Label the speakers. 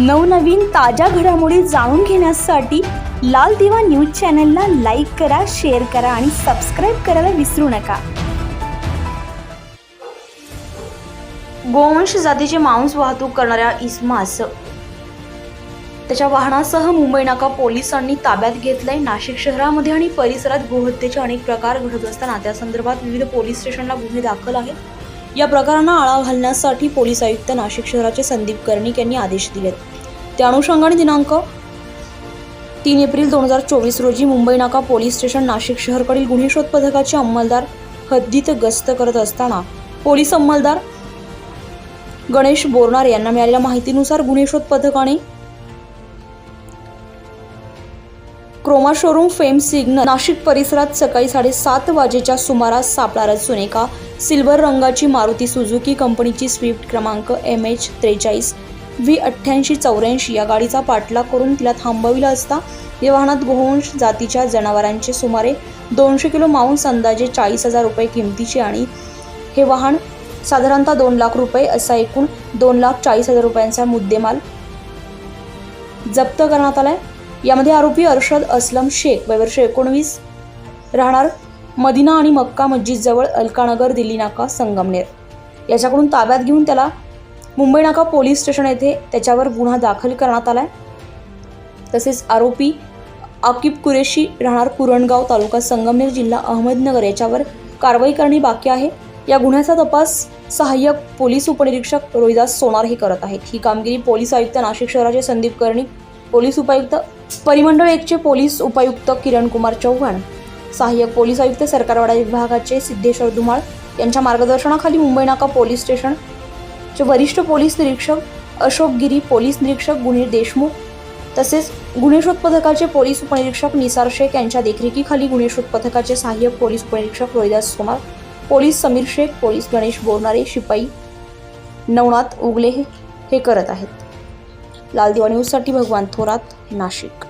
Speaker 1: नवनवीन ताज्या घडामोडी जाणून घेण्यासाठी लाल दिवा न्यूज चॅनलला लाईक करा शेअर करा आणि सबस्क्राईब करायला विसरू नका. गोवंश जातीचे मांस वाहतूक करणाऱ्या इस्मास त्याच्या वाहनासह मुंबई नाका पोलिसांनी ताब्यात घेतलंय. नाशिक शहरामध्ये आणि परिसरात गोहत्येचे अनेक प्रकार घडत असताना त्या संदर्भात विविध पोलीस स्टेशनला गुन्हे दाखल आहेत. या प्रकारांना आळा घालण्यासाठी पोलीस आयुक्त नाशिक शहराचे संदीप कर्णिक यांनी आदेश दिलेत. त्या अनुषंगाने दिनांक तीन एप्रिल दोन हजार चोवीस रोजी मुंबई नाका पोलीस स्टेशन नाशिक शहरकडील गुन्हे शोध पथकाचे अंमलदार हद्दीत गस्त करत असताना पोलीस अंमलदार गणेश बोरनार यांना मिळालेल्या माहितीनुसार गुन्हे शोध पथकाने Croma showroom Fame signal Nashik परिसरात सकाळी साडेसात वाजेच्या सुमारास सापळा रचून एका सिल्वर रंगाची मारुती सुझुकी कंपनीची स्विफ्ट क्रमांक एम एच त्रेचाळीस व्ही अठ्ठ्याऐंशी चौऱ्याऐंशी या गाडीचा पाठलाग करून तिला थांबविला असता या वाहनात गोवंश जातीच्या जनावरांचे सुमारे दोनशे किलो मांस अंदाजे चाळीस हजार रुपये किमतीचे आणि हे वाहन साधारणतः दोन लाख रुपये असा एकूण दोन लाख चाळीस हजार रुपयांचा मुद्देमाल जप्त करण्यात आलाय. यामध्ये आरोपी अरशद असलम शेख वयवर्ष एकोणवीस राहणार मदिना आणि मक्का मस्जिदजवळ अलकानगर दिल्ली नाका संगमनेर. याच्याकडून ताब्यात घेऊन त्याला मुंबई नाका पोलीस स्टेशन येथे त्याच्यावर गुन्हा दाखल करण्यात आलाय. तसेच आरोपी आकिब कुरेशी राहणार कुरणगाव तालुका संगमनेर जिल्हा अहमदनगर याच्यावर कारवाई करणे बाकी आहे. या गुन्ह्याचा तपास सहाय्यक पोलीस उपनिरीक्षक रोहिदास सोनार हे करत आहेत. ही कामगिरी पोलीस आयुक्त नाशिक शहराचे संदीप कर्णिक पोलीस उपायुक्त परिमंडळ एकचे पोलीस उपायुक्त किरण कुमार चव्हाण सहाय्यक पोलीस आयुक्त सरकारवाडा विभागाचे सिद्धेश्वर धुमाळ यांच्या मार्गदर्शनाखाली मुंबई नाका पोलीस स्टेशन जे वरिष्ठ पोलीस निरीक्षक अशोक गिरी पोलीस निरीक्षक गुन्हे देशमुख तसेच गुन्हे शोध पथकाचे पोलीस उपनिरीक्षक निसार शेख यांच्या देखरेखीखाली गुन्हे शोध पथकाचे सहाय्यक पोलीस उपनिरीक्षक रोहिदास सोनार पोलीस समीर शेख पोलीस गणेश बोरणारे शिपाई नवनाथ उगले हे- हे करत आहेत. लाल दिवा न्यूजसाठी भगवान थोरात नाशिक.